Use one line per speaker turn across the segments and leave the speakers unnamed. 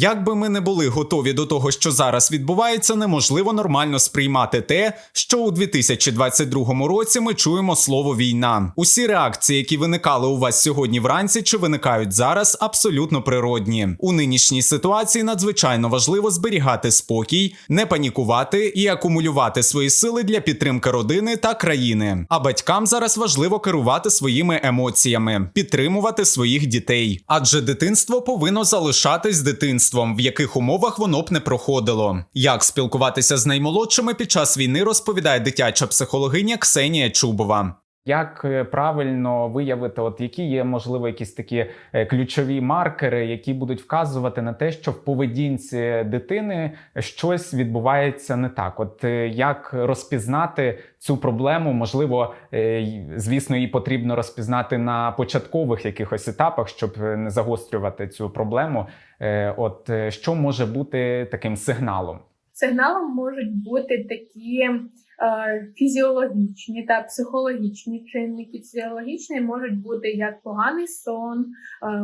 Як би ми не були готові до того, що зараз відбувається, неможливо нормально сприймати те, що у 2022 році ми чуємо слово війна. Усі реакції, які виникали у вас сьогодні вранці, чи виникають зараз, абсолютно природні. У нинішній ситуації надзвичайно важливо зберігати спокій, не панікувати і акумулювати свої сили для підтримки родини та країни. А батькам зараз важливо керувати своїми емоціями, підтримувати своїх дітей, адже дитинство повинно залишатись дитинством, в яких умовах воно б не проходило. Як спілкуватися з наймолодшими під час війни, розповідає дитяча психологиня Ксенія Чубова.
Як е, правильно виявити, от які є можливо якісь такі е, ключові маркери, які будуть вказувати на те, що в поведінці дитини щось відбувається не так? От е, як розпізнати цю проблему? Можливо, звісно, її потрібно розпізнати на початкових якихось етапах, щоб не загострювати цю проблему. От що може бути таким сигналом?
Сигналом можуть бути такі фізіологічні та психологічні чинники. Фізіологічні можуть бути як поганий сон,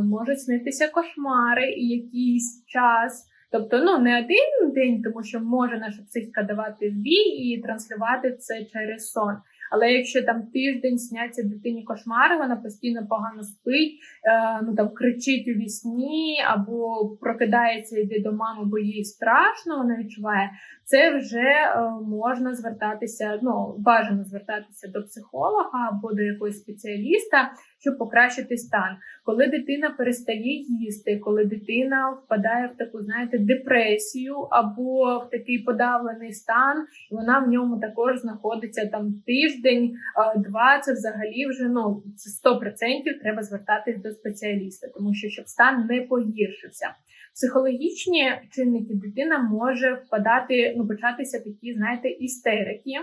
можуть снитися кошмари і якийсь час. Тобто, ну не один день, тому що може наша психіка давати збій і транслювати це через сон. Але якщо там тиждень сняться дитині кошмари, вона постійно погано спить, е, ну там кричить у вісні або прокидається, йде до мами, бо їй страшно, вона відчуває. Це вже е, можна звертатися. Ну бажано звертатися до психолога або до якогось спеціаліста, щоб покращити стан. Коли дитина перестає їсти, коли дитина впадає в таку, знаєте, депресію або в такий подавлений стан, і вона в ньому також знаходиться там тиждень, е, два. Це взагалі вже ну це 100% треба звертатись до спеціаліста, тому що щоб стан не погіршився. Психологічні чинники дитина може впадати, ну початися такі, знаєте, істерики е,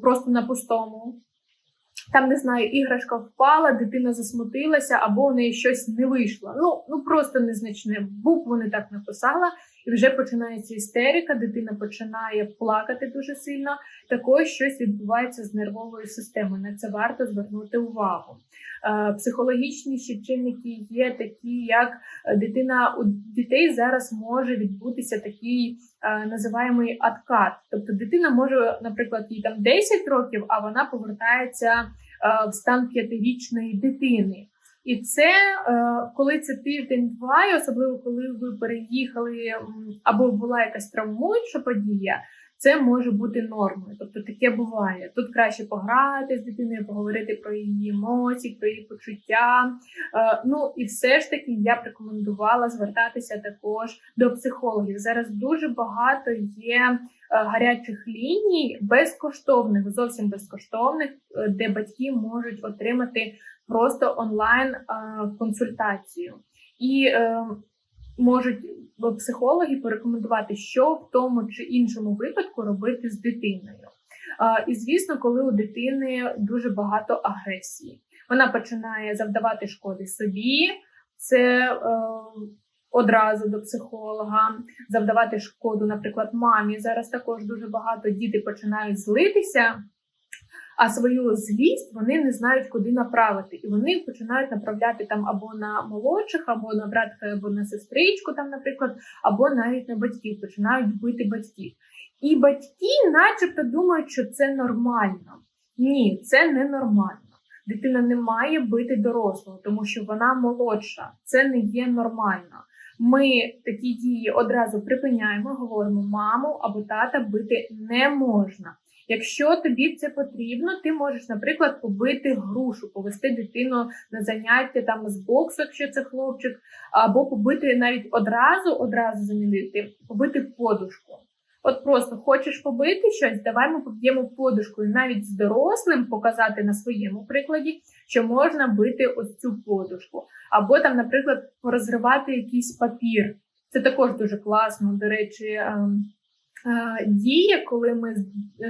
просто на пустому. Там не знаю, іграшка впала, дитина засмутилася, або в неї щось не вийшло. Ну ну просто незначне. Букву не так написала, і вже починається істерика. Дитина починає плакати дуже сильно. Також щось відбувається з нервовою системою. На це варто звернути увагу. Е, психологічні ще чинники є такі, як е, дитина у дітей зараз може відбутися такий е, називаємий откат. Тобто дитина може, наприклад, їй там 10 років, а вона повертається в стан п'ятирічної дитини. І це е, коли це тиждень-два, і особливо коли ви переїхали або була якась травмуюча подія, це може бути нормою. Тобто таке буває. Тут краще пограти з дитиною, поговорити про її емоції, про її почуття. Е, ну і все ж таки я б рекомендувала звертатися також до психологів. Зараз дуже багато є е, гарячих ліній безкоштовних, зовсім безкоштовних, де батьки можуть отримати просто онлайн е, консультацію. І е, можуть психологи порекомендувати, що в тому чи іншому випадку робити з дитиною. Е, І звісно, коли у дитини дуже багато агресії, вона починає завдавати шкоди собі, це е, одразу до психолога, завдавати шкоду, наприклад, мамі. Зараз також дуже багато діти починають злитися. А свою злість вони не знають, куди направити, і вони починають направляти там або на молодших, або на братка, або на сестричку, там, наприклад, або навіть на батьків, починають бити батьків. І батьки, начебто, думають, що це нормально. Ні, це не нормально. Дитина не має бити дорослого, тому що вона молодша. Це не є нормально. Ми такі дії одразу припиняємо, говоримо, маму або тата бити не можна. Якщо тобі це потрібно, ти можеш, наприклад, побити грушу, повести дитину на заняття там з боксу, якщо це хлопчик, або побити навіть одразу, одразу замінити, побити подушку. От просто хочеш побити щось, давай ми поб'ємо подушкою, навіть з дорослим показати на своєму прикладі, що можна бити ось цю подушку, або там, наприклад, порозривати якийсь папір. Це також дуже класно. До речі, ем, діє, коли ми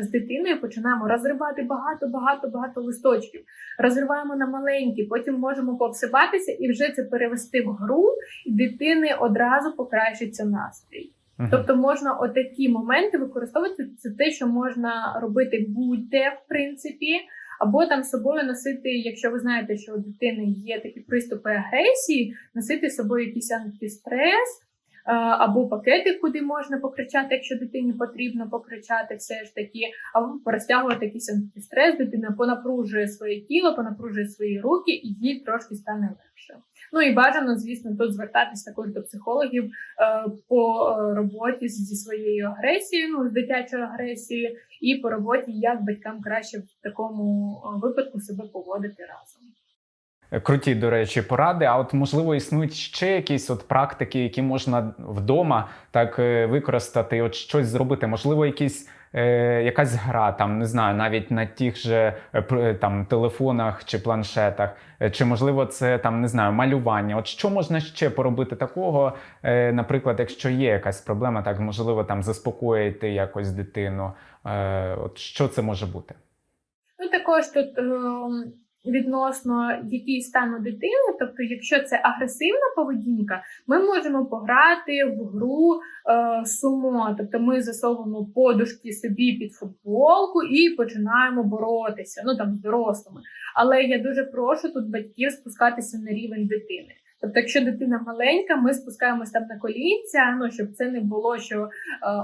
з, дитиною починаємо розривати багато, багато, багато листочків, розриваємо на маленькі, потім можемо повсипатися і вже це перевести в гру, і дитини одразу покращиться настрій.
Мгм.
Тобто можна отакі моменти використовувати. Це те, що можна робити будь-де, в принципі, або там з собою носити, якщо ви знаєте, що у дитини є такі приступи агресії, носити з собою якийсь антистрес, або пакети, куди можна покричати, якщо дитині потрібно покричати, все ж таки, або розтягувати якийсь антистрес, дитина понапружує своє тіло, понапружує свої руки, і їй трошки стане легше. Ну і бажано, звісно, тут звертатись також до психологів е, по е, роботі зі своєю агресією, ну з дитячою агресією, і по роботі, як батькам краще в такому е, випадку себе поводити разом.
Круті, до речі, поради. А от можливо існують ще якісь от практики, які можна вдома так е, використати, от щось зробити. Можливо, якісь. Е, якась гра, там не знаю, навіть на тих же е, там телефонах чи планшетах, чи можливо це там не знаю, малювання. От що можна ще поробити такого? Наприклад, якщо є якась проблема, так можливо там заспокоїти якось дитину. От що це може бути?
Ну також тут ем, відносно дітей стану дитини, тобто, якщо це агресивна поведінка, ми можемо пограти в гру е, сумо, тобто ми засовуємо подушки собі під футболку і починаємо боротися, ну там з дорослими. Але я дуже прошу тут батьків спускатися на рівень дитини. Тобто, якщо дитина маленька, ми спускаємось там на колінця, ну щоб це не було, що е,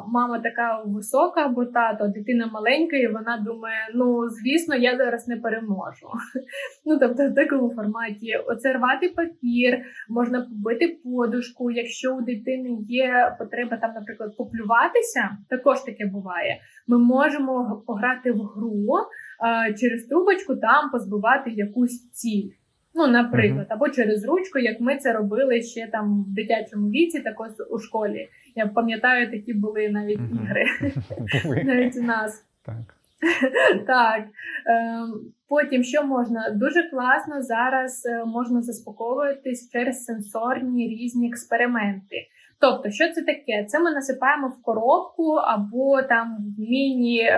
мама така висока або тато, а дитина маленька, і вона думає: ну звісно, я зараз не переможу. Ну тобто, в такому форматі оце рвати папір, можна побити подушку. Якщо у дитини є потреба там, наприклад, поплюватися, також таке буває. Ми можемо пограти в гру е, через трубочку, там позбивати якусь ціль. Ну, наприклад, або через ручку, як ми це робили ще там в дитячому віці, також у школі. Я пам'ятаю, такі були навіть ігри навіть у нас.
Так.
Так. Ем, Потім що можна? Дуже класно зараз е, можна заспокоюватись через сенсорні різні експерименти. Тобто, що це таке? Це ми насипаємо в коробку або там в міні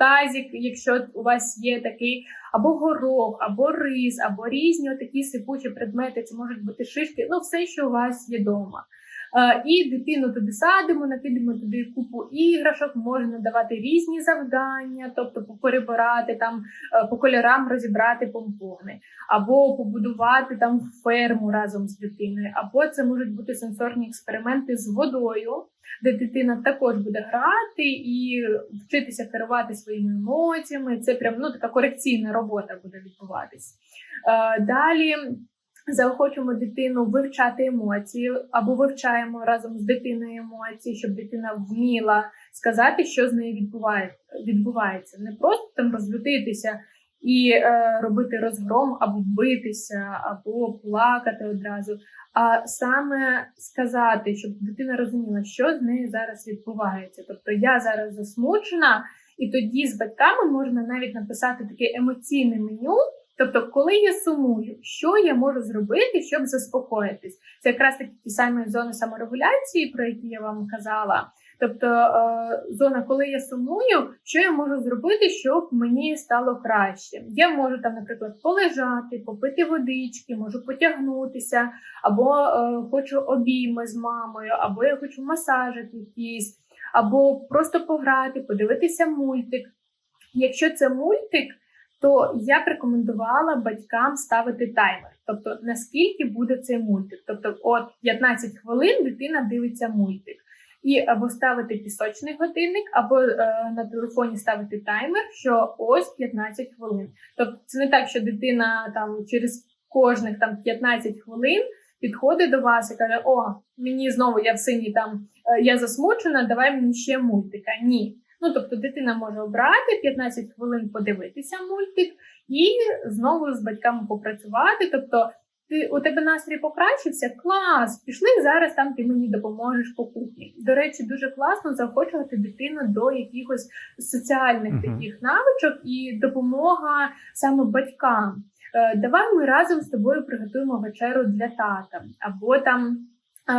тазік, якщо у вас є такий, або горох, або рис, або різні такі сипучі предмети. Це можуть бути шишки, ну все, що у вас є вдома. Е, І дитину туди садимо, накидаємо туди купу іграшок, можна давати різні завдання, тобто перебирати там е, по кольорам розібрати помпони, або побудувати там ферму разом з дитиною, або це можуть бути сенсорні експерименти з водою, де дитина також буде грати і вчитися керувати своїми емоціями. Це прям ну така корекційна робота буде відбуватись. Е, Далі заохочуємо дитину вивчати емоції або вивчаємо разом з дитиною емоції, щоб дитина вміла сказати, що з нею відбуває, відбувається. Не просто там розлютитися і е, робити розгром, або битися, або плакати одразу, а саме сказати, щоб дитина розуміла, що з нею зараз відбувається. Тобто я зараз засмучена, і тоді з батьками можна навіть написати таке емоційне меню. Тобто, коли я сумую, що я можу зробити, щоб заспокоїтись? Це якраз такі ті самі зони саморегуляції, про які я вам казала. Тобто, е, зона, коли я сумую, що я можу зробити, щоб мені стало краще? Я можу там, наприклад, полежати, попити водички, можу потягнутися, або е, хочу обійми з мамою, або я хочу масажик якийсь, або просто пограти, подивитися мультик. Якщо це мультик, то я б рекомендувала батькам ставити таймер. Тобто, наскільки буде цей мультик. Тобто, от 15 хвилин дитина дивиться мультик. І або ставити пісочний годинник, або е, на телефоні ставити таймер, що ось 15 хвилин. Тобто, це не так, що дитина там через кожних там 15 хвилин підходить до вас і каже: О, мені знову я в сині там е, я засмучена, давай мені ще мультика. Ні. Ну, тобто дитина може обрати 15 хвилин подивитися мультик і знову з батьками попрацювати. Тобто, ти у тебе настрій покращився, клас, пішли зараз. Там ти мені допоможеш по кухні. До речі, дуже класно заохочувати дитину до якихось соціальних
Мгм.
таких навичок і допомога саме батькам. Е, Давай ми разом з тобою приготуємо вечерю для тата, або там.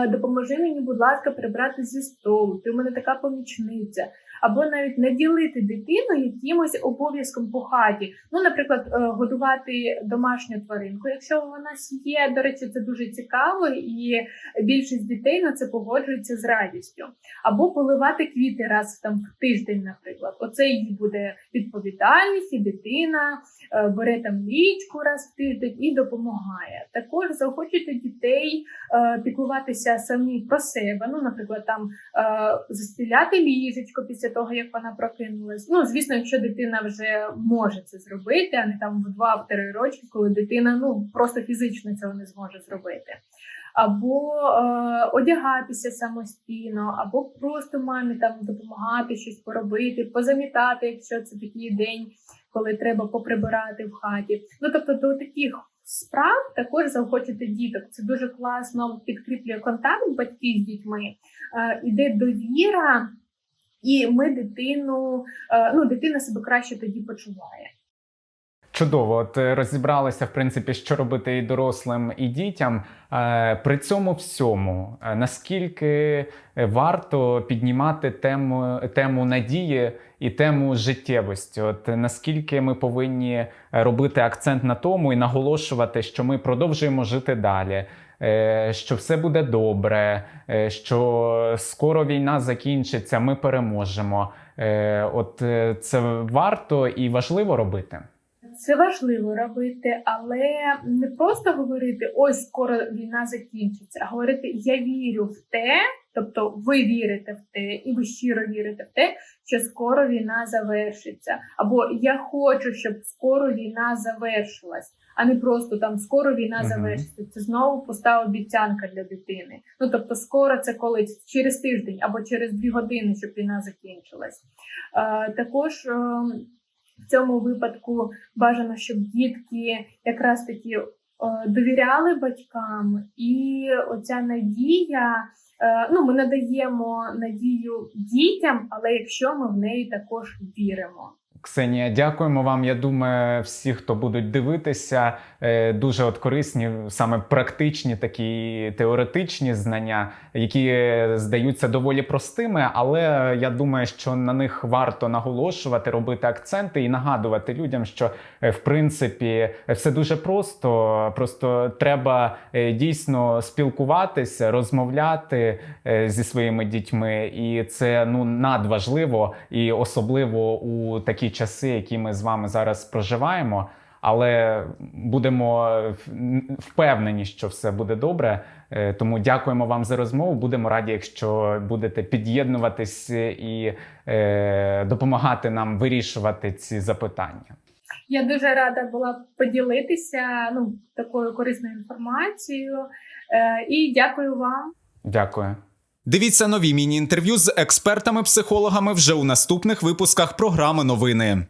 «Е, Допоможи мені, будь ласка, прибрати зі столу. Ти у мене така помічниця. Або навіть наділити дитину якимось обов'язком по хаті. Ну, наприклад, е, годувати домашню тваринку, якщо вона є. До речі, це дуже цікаво, і більшість дітей на це погоджується з радістю. Або поливати квіти раз там в тиждень, наприклад. Оце її буде відповідальність, і дитина е, бере там лічку раз в тиждень і допомагає. Також заохочуйте дітей е, піклуватися самі про себе. Ну, наприклад, там застіляти ліжечко після того, як вона прокинулась. Ну, звісно, якщо дитина вже може це зробити, а не там в 2-3 роки, коли дитина ну просто фізично цього не зможе зробити. Або е, одягатися самостійно, або просто мамі там допомагати щось поробити, позамітати, якщо це такий день, коли треба поприбирати в хаті. Ну тобто до таких справ також заохочити діток. Це дуже класно підкріплює контакт батьків з дітьми, е, іде довіра, і ми дитину, е, ну дитина себе краще тоді почуває.
Чудово, от е, розібралися в принципі, що робити і дорослим, і дітям. Е, При цьому всьому, е, наскільки варто піднімати тему, тему надії і тему життєвості? От наскільки ми повинні робити акцент на тому і наголошувати, що ми продовжуємо жити далі. Що все буде добре, що скоро війна закінчиться, ми переможемо. От це варто і важливо робити.
Це важливо робити, але не просто говорити ось скоро війна закінчиться, а говорити я вірю в те, тобто ви вірите в те, і ви щиро вірите в те, що скоро війна завершиться. Або я хочу, щоб скоро війна завершилась, а не просто там скоро війна
Мгм.
завершиться. Це знову пуста обіцянка для дитини. Ну тобто, скоро це коли через тиждень або через дві години, щоб війна закінчилась. Е, також. ем, в цьому випадку бажано, щоб дітки якраз таки е, довіряли батькам, і оця надія. е, Ну, ми надаємо надію дітям, але якщо ми в неї також віримо.
Ксенія, дякуємо вам. Я думаю, всі, хто будуть дивитися, е, дуже от корисні, саме практичні такі теоретичні знання, які е, здаються доволі простими, але я думаю, що на них варто наголошувати, робити акценти і нагадувати людям, що е, в принципі все дуже просто. Просто треба дійсно спілкуватися, розмовляти зі своїми дітьми, і це ну надважливо і особливо у такі часи, які ми з вами зараз проживаємо. Але будемо впевнені, що все буде добре. Е, Тому дякуємо вам за розмову. Будемо раді, якщо будете під'єднуватись і е, допомагати нам вирішувати ці запитання.
Я дуже рада була поділитися ну, такою корисною інформацією. Е, І дякую вам.
Дякую.
Дивіться нові міні-інтерв'ю з експертами-психологами вже у наступних випусках програми новини.